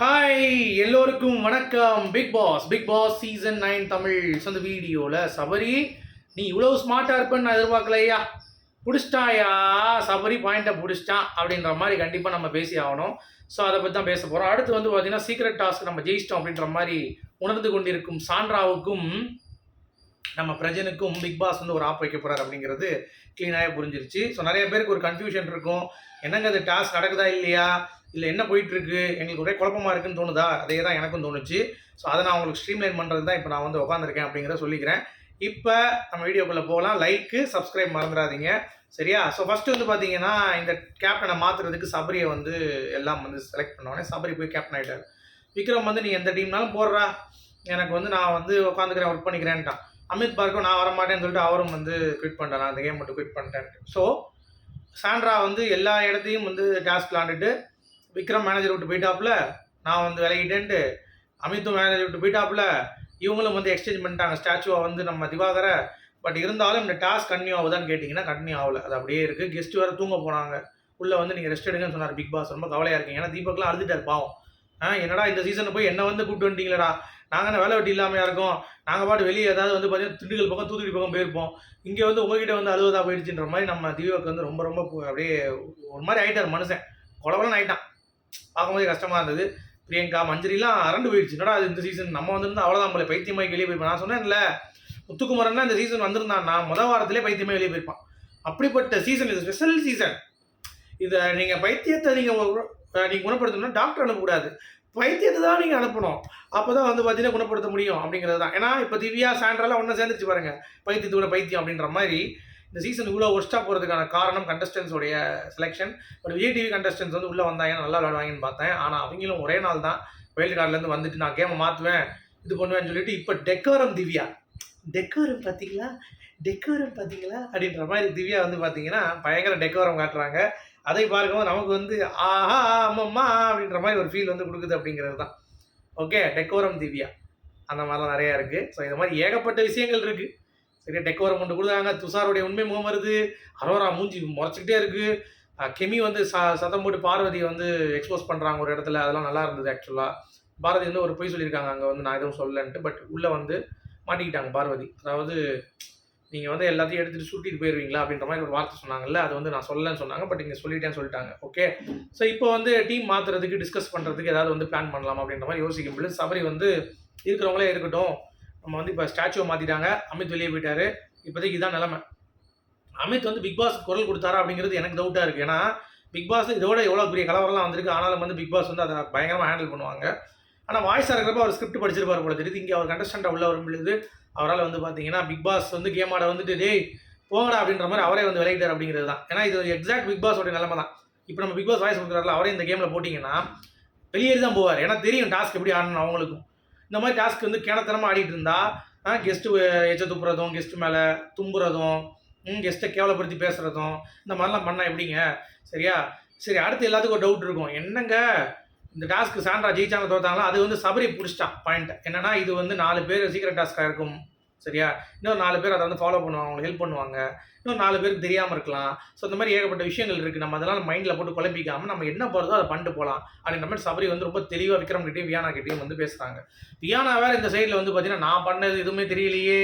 Hi எல்லோருக்கும் வணக்கம். Bigg Boss Bigg Boss season nine Tamil சொந்த வீடியோவில் சபரி நீ இவ்வளோ ஸ்மார்ட்டாக இருப்பேன்னு நான் எதிர்பார்க்கலையா பிடிச்சிட்டாயா? சபரி பாயிண்ட்டை பிடிச்சிட்டான் அப்படின்ற மாதிரி கண்டிப்பாக நம்ம பேசி ஆகணும். ஸோ அதை பற்றி தான் பேச போகிறோம் அடுத்து வந்து பார்த்தீங்கன்னா சீக்ரெட் டாஸ்க் நம்ம ஜெயிச்சிட்டோம் அப்படின்ற மாதிரி உணர்ந்து கொண்டிருக்கும் சாண்ட்ராவுக்கும் நம்ம பிரஜனுக்கும் பிக் பாஸ் வந்து ஒரு ஆப் வைக்க போகிறார் அப்படிங்கிறது க்ளீனாகவே புரிஞ்சிருச்சு. ஸோ நிறைய பேருக்கு ஒரு கன்ஃபியூஷன் இருக்கும். என்னங்க அது டாஸ்க் நடக்குதா இல்லையா? இல்லை என்ன போயிட்டு இருக்கு எங்களுக்கு ஒரே குழப்பமா இருக்குன்னு தோணுதா? அதே தான் எனக்கும் தோணுச்சு. ஸோ அதை நான் உங்களுக்கு ஸ்ட்ரீம்லைன் பண்ணுறது தான் இப்போ நான் வந்து உட்காந்துருக்கேன் அப்படிங்கிறத சொல்லிக்கிறேன். இப்போ நம்ம வீடியோக்குள்ளே போகலாம். லைக்கு சப்ஸ்கிரைப் மறந்துடாதீங்க. சரியா? ஸோ ஃபஸ்ட்டு வந்து பார்த்தீங்கன்னா இந்த கேப்டனை மாற்றுறதுக்கு சபரியை வந்து எல்லாம் வந்து செலக்ட் பண்ணோடனே சபரி போய் கேப்டன் ஆகிட்டார் விக்ரம் வந்து நீ எந்த டீம்னாலும் போடுறா. எனக்கு வந்து நான் வந்து உட்காந்துக்கிறேன் ஒர்க் பண்ணிக்கிறேன்ட்டான். அமித் பார்க்கும் நான் வரமாட்டேன்னு சொல்லிட்டு அவரும் வந்து குவிட் பண்ணிட்டேன் நான் அந்த கேம் மட்டும் குவிட் பண்ணிட்டேன் ஸோ சாண்ட்ரா வந்து எல்லா இடத்தையும் வந்து டாஸ்க் விளாண்டுட்டு விக்ரம் மேனேஜர் விட்டு போயிட்டாப்புல நான் வந்து விலகிட்டேன்ட்டு அமித்தும் மேனேஜர் விட்டு போயிட்டாப்புல இவங்களும் வந்து எக்ஸ்சேஞ்ச் பண்ணிட்டாங்க. ஸ்டாச்சுவை வந்து நம்ம திவாகரை. பட் இருந்தாலும் இந்த டாஸ்க் கன்னியூ ஆகுதான்னு கேட்டிங்கன்னா கன்னியூ ஆகல. அது அப்படியே இருக்குது கெஸ்ட் வேறு தூங்க போனாங்க. உள்ளே வந்து நீங்கள் ரெஸ்ட் எடுங்கன்னு சொன்னார் பிக் பாஸ் ரொம்ப கவலையாக இருக்கீங்க. ஏன்னா தீபக்லாம் அழுதுட்டார் பாவம். ஆ என்னடா இந்த சீசனில் போய் என்ன வந்து கூப்பிட்டு வந்துட்டீங்களடா? நாங்கள் என்ன வேலை வெட்டி இல்லாமையாக இருக்கோம்? நாங்கள் பாட்டு வெளியே ஏதாவது வந்து பார்த்தீங்கன்னா திண்டுக்கல் பக்கம் தூத்துக்குடி பக்கம் போயிருப்போம். இங்கே வந்து உங்ககிட்ட வந்து அழுவதாக போயிடுச்சுன்ற மாதிரி நம்ம தீபக் வந்து ரொம்ப ரொம்ப அப்படியே ஒரு மாதிரி ஆகிட்டார் மனுஷன். கொலவலன்னு ஆகிட்டான் பார்க்கும்போதே கஷ்டமாக இருந்தது. பிரியங்கா மஞ்சரிலாம் அரண்டு போயிடுச்சு என்னடா அது இந்த சீசன் நம்ம வந்திருந்தா அவ்வளோதான் போல. பைத்தியமாக வெளியே போயிருப்போம் நான் சொன்னேன்ல முத்துக்குமரன் இந்த சீசன் வந்திருந்தான்னா முத வாரத்திலே பைத்தியமாக வெளியே போயிருப்பான். அப்படிப்பட்ட சீசன் இது ஸ்பெஷல் சீசன் இதை நீங்கள் பைத்தியத்தை நீங்கள் நீங்கள் குணப்படுத்தணும்னா டாக்டர் அனுப்பக்கூடாது. பைத்தியத்தை தான் நீங்கள் அனுப்பணும். அப்போ தான் வந்து பார்த்தீங்கன்னா குணப்படுத்த முடியும் அப்படிங்கிறது தான். ஏன்னா இப்போ திவ்யா சாண்ட்ரெல்லாம் ஒன்றா சேர்ந்துச்சு பாருங்கள் பைத்தியத்தோட பைத்தியம் அப்படின்ற மாதிரி. இந்த சீசன் இவ்வளோ ஒஸ்ட்டாக போகிறதுக்கான காரணம் கண்டஸ்டன்ஸோடைய selection but Vijay TV contestants வந்து உள்ளே வந்தாங்க நல்லா விளையாடுவாங்கன்னு பார்த்தேன். ஆனால் அவங்களும் ஒரே நாள் தான் வைல்டு கார்ட்லேருந்து வந்துட்டு நான் கேமை மாற்றுவேன் இது பண்ணுவேன்னு சொல்லிட்டு இப்போ டெக்கோரம் திவ்யா. டெக்கோரம் பார்த்தீங்களா? டெக்கோரம் பார்த்தீங்களா? அப்படின்ற மாதிரி திவ்யா வந்து பார்த்தீங்கன்னா பயங்கர டெக்கோரம் காட்டுறாங்க. அதை பார்க்கும்போது நமக்கு வந்து ஆஹா அம்மம்மா அப்படின்ற மாதிரி ஒரு ஃபீல் வந்து கொடுக்குது அப்படிங்கிறது தான். Okay decorum Divya. அந்த மாதிரிலாம் நிறையா இருக்குது ஸோ இந்த மாதிரி ஏகப்பட்ட விஷயங்கள் இருக்குது சரி டெக்கோரம் கொண்டு கொடுத்தாங்க. துஷாருடைய உண்மை முகம் வருது. அரோரா மூஞ்சி முறைச்சிக்கிட்டே இருக்குது கெமி வந்து ச சத்தம் போட்டு பார்வதியை வந்து எக்ஸ்போஸ் பண்ணுறாங்க ஒரு இடத்துல. அதெல்லாம் நல்லா இருந்தது ஆக்சுவலாக பாரதி வந்து ஒரு பொய் சொல்லியிருக்காங்க அங்கே வந்து நான் எதுவும் சொல்லலன்ட்டு. பட் உள்ளே வந்து மாட்டிக்கிட்டாங்க பார்வதி. அதாவது நீங்கள் வந்து எல்லாத்தையும் எடுத்துகிட்டு சுட்டிட்டு போயிடுவீங்களா அப்படின்ற மாதிரி ஒரு வார்த்தை சொன்னாங்கல்ல. அது வந்து நான் சொல்லலன்னு சொன்னாங்க பட் இங்கே சொல்லிட்டேன்னு சொல்லிட்டாங்க. ஓகே ஸோ இப்போ வந்து டீம் மாற்றுறதுக்கு டிஸ்கஸ் பண்ணுறதுக்கு ஏதாவது வந்து பிளான் பண்ணலாம் அப்படின்ற மாதிரி யோசிக்கும் பொழுது சபரி வந்து இருக்கிறவங்களே இருக்கட்டும் நம்ம வந்து இப்போ ஸ்டாச்சுவை மாற்றிட்டாங்க அமித் வெளியே போயிட்டாரு. இப்போதைக்கு இதுதான் நிலமை. அமித் வந்து பிக் பாஸ் குரல் கொடுத்தாரா அப்படிங்கிறது எனக்கு டவுட்டாக இருக்குது ஏன்னா பிக் பாஸ் இதோட எவ்வளோ பெரிய கலவரம்லாம் வந்திருக்கு. ஆனாலும் வந்து பிக் பாஸ் வந்து அதை பயங்கரமாக ஹேண்டில் பண்ணுவாங்க. ஆனால் வாய்ஸாக இருக்கிறப்ப அவர் ஸ்கிரிப்ட் படிச்சிருப்பார் போல தெரியுது. இங்கே அவர் கண்டஸ்டண்ட்டாக உள்ள வரும் பொழுது அவரால் வந்து பார்த்தீங்கன்னா பிக் பாஸ் வந்து கேம் ஆட வந்துட்டு டேய் போங்கடா அப்படின்ற மாதிரி அவரே வந்து விளையிட்டார் அப்படிங்கிறது தான். ஏன்னா இது எக்ஸாக்ட் பிக் பாஸோட நிலைமை தான். இப்போ நம்ம பிக் பாஸ் வாய்ஸ் கொடுக்குறாருல அவரே இந்த கேமில் போட்டிங்கன்னா வெளியேறி தான் போவார். ஏன்னா தெரியும் டாஸ்க் எப்படி ஆடணும் அவங்களுக்கும். இந்த மாதிரி டாஸ்க் வந்து கேனத்தனமாக ஆடிட்டு இருந்தா கெஸ்ட்டு எச்ச துப்புறதும் கெஸ்ட் மேலே தும்புறதும் கெஸ்ட்டை கேவலப்படுத்தி பேசுகிறதும் இந்த மாதிரிலாம் பண்ணால் எப்படிங்க? சரியா? சரி அடுத்து எல்லாத்துக்கும் ஒரு டவுட் இருக்கும். என்னங்க? இந்த டாஸ்க்கு சாண்ட்ரா ஜெயிச்சாங்க தோத்தாங்களா? அது வந்து சபரி பிடிச்சிட்டான் பாயிண்ட் என்னன்னா இது வந்து நாலு பேர் சீக்கிரம் டாஸ்க்காக இருக்கும். சரியா? இன்னொரு நாலு பேர் அதை வந்து ஃபாலோ பண்ணுவாங்க அவங்களுக்கு ஹெல்ப் பண்ணுவாங்க. இன்னும் நாலு பேருக்கு தெரியாமல் இருக்கலாம். ஸோ இந்த மாதிரி ஏகப்பட்ட விஷயங்கள் இருக்குது நம்ம அதெல்லாம் மைண்டில் போட்டு குழப்பிக்காமல் நம்ம என்ன போகிறதோ அதை பண்ணிட்டு போகலாம் அப்படின்ற மாதிரி சபரி வந்து ரொம்ப தெளிவாக விக்ரம் கிட்டேயும் வியானா கிட்டேயும் வந்து பேசுகிறாங்க வியானா வேறு இந்த சைடில் வந்து பார்த்தீங்கன்னா நான் பண்ணது எதுவுமே தெரியலையே.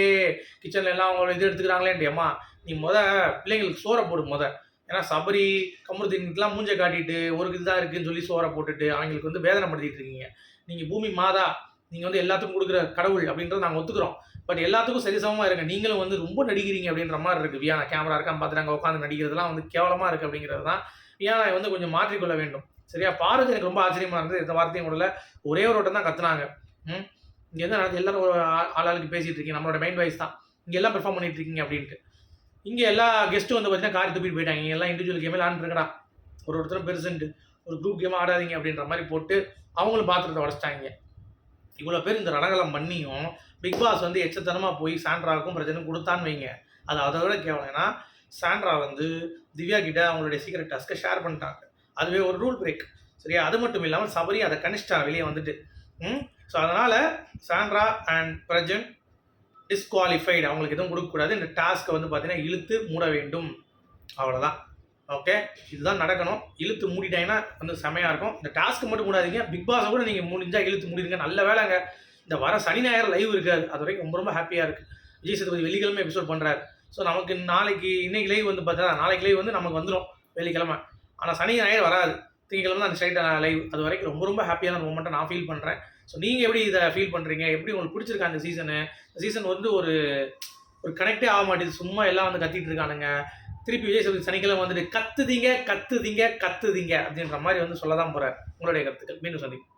கிச்சனில் எல்லாம் அவங்களோட இது எடுத்துக்கிறாங்களேன்டியம்மா நீ முத பிள்ளைங்களுக்கு சோறை போடு முத. ஏன்னா சபரி கமருதீனுக்குலாம் மூஞ்சை காட்டிட்டு ஒரு இதுதான் இருக்குன்னு சொல்லி சோறை போட்டுட்டு அவங்களுக்கு வந்து வேதனை படுத்திட்டு இருக்கீங்க. நீங்கள் பூமி மாதா. நீங்கள் வந்து எல்லாத்துக்கும் கொடுக்குற கடவுள் அப்படின்றத நாங்கள் ஒத்துக்கிறோம். பட் எல்லாத்துக்கும் சரிசமமாக இருங்க. நீங்களும் வந்து ரொம்ப நடிக்கிறீங்க அப்படின்ற மாதிரி இருக்குது வியானா கேமரா இருக்கான்னு பார்த்து நாங்கள் உட்காந்து நடிக்கிறதுலாம் வந்து கேவலமாக இருக்குது அப்படிங்கிறது தான். வியானா வந்து கொஞ்சம் மாற்றிக்கொள்ள வேண்டும். சரியா? பார்வதி எனக்கு ரொம்ப ஆச்சரியமாக இருந்தது. இந்த வார்த்தையும் கூட ஒரே ஒரு ஓட்டம் தான் கத்துனாங்க. ம்? இங்கே என்ன நடந்து எல்லாரும் ஒரு ஆளாளுக்கு பேசிகிட்டு இருக்கீங்க. நம்மளோட மைண்ட் வைஸ் தான். இங்கே எல்லாம் பெர்ஃபார்ம் பண்ணிட்டு இருக்கீங்க அப்படின்ட்டு. இங்கே எல்லா கெஸ்ட்டும் வந்து பார்த்தீங்கன்னா காரி துப்பிட்டு போயிட்டாங்க. இங்கே எல்லாம் இண்டிவிஜுவல் கேமே ஆண்டுருக்கடா ஒரு ஒருத்தரும் பெருசுன்ட்டு. ஒரு குரூப் கேம் ஆடாதீங்க அப்படின்ற மாதிரி போட்டு அவங்களும் பாத்திரத்தை உடச்சிட்டாங்க. இவ்வளோ பேர் இந்த ரடகலம் பண்ணியும் பிக் பாஸ் வந்து எச்சத்தனமாக போய் சாண்ட்ராவுக்கும் பிரச்சனை கொடுத்தான்னு வைங்க. அது அதை விட கேவலம். ஏன்னா சாண்ட்ரா வந்து திவ்யா கிட்ட அவங்களுடைய சீக்ரெட் டாஸ்க்கை ஷேர் பண்ணிட்டாங்க. அதுவே ஒரு ரூல் பிரேக் சரியா? அது மட்டும் இல்லாமல் சபரி அதை கனிஷ்டா வெளியே வந்துட்டு. ம்? ஸோ அதனால் சாண்ட்ரா அண்ட் பிரஜன் டிஸ்குவாலிஃபைடு அவங்களுக்கு எதுவும் கொடுக்கக்கூடாது. இந்த டாஸ்க்கை வந்து பார்த்தீங்கன்னா இழுத்து மூட வேண்டும். அவ்வளோதான் ஓகே இதுதான் நடக்கணும். இழுத்து மூடிட்டாங்கன்னா வந்து செமையாக இருக்கும். இந்த டாஸ்க்கு மட்டும் மூடாதீங்க. பிக் பாஸை கூட நீங்கள் முடிஞ்சால் இழுத்து மூடிடுங்க. நல்ல வேலைங்க. இந்த வர சனி ஞாயிறு லைவ் இருக்காது அது வரைக்கும் ரொம்ப ரொம்ப ஹாப்பியாக இருக்குது விஜய் சேதுபதி வெள்ளிக்கிழமை எபிசோட் பண்ணுறாரு ஸோ நமக்கு நாளைக்கு இன்னைக்கு லைவ் வந்து பார்த்தா நாளைக்கு லைவ் வந்து நமக்கு வந்துடும் வெள்ளிக்கிழமை. ஆனால் சனி ஞாயிறு வராது. திங்கக்கிழமை தான் அந்த ஸ்ட்ரைட்டாக லைவ் அது வரைக்கும் ரொம்ப ரொம்ப ஹாப்பியான மூமெண்ட்டை நான் ஃபீல் பண்ணுறேன் ஸோ நீங்கள் எப்படி இதை ஃபீல் பண்ணுறீங்க எப்படி உங்களுக்கு பிடிச்சிருக்கா அந்த சீசனு சீசன் வந்து ஒரு ஒரு கனெக்டே ஆக மாட்டேது சும்மா எல்லாம் வந்து கத்திட்டு இருக்கானுங்க. திருப்பி விஜய் சேதுபதி சனிக்கிழமை வந்துட்டு கத்துதீங்க கத்துதீங்க கத்துதீங்க அப்படின்ற மாதிரி வந்து சொல்ல தான் போகிறார் உங்களுடைய கருத்துக்கள். மீண்டும் சந்திப்போம்.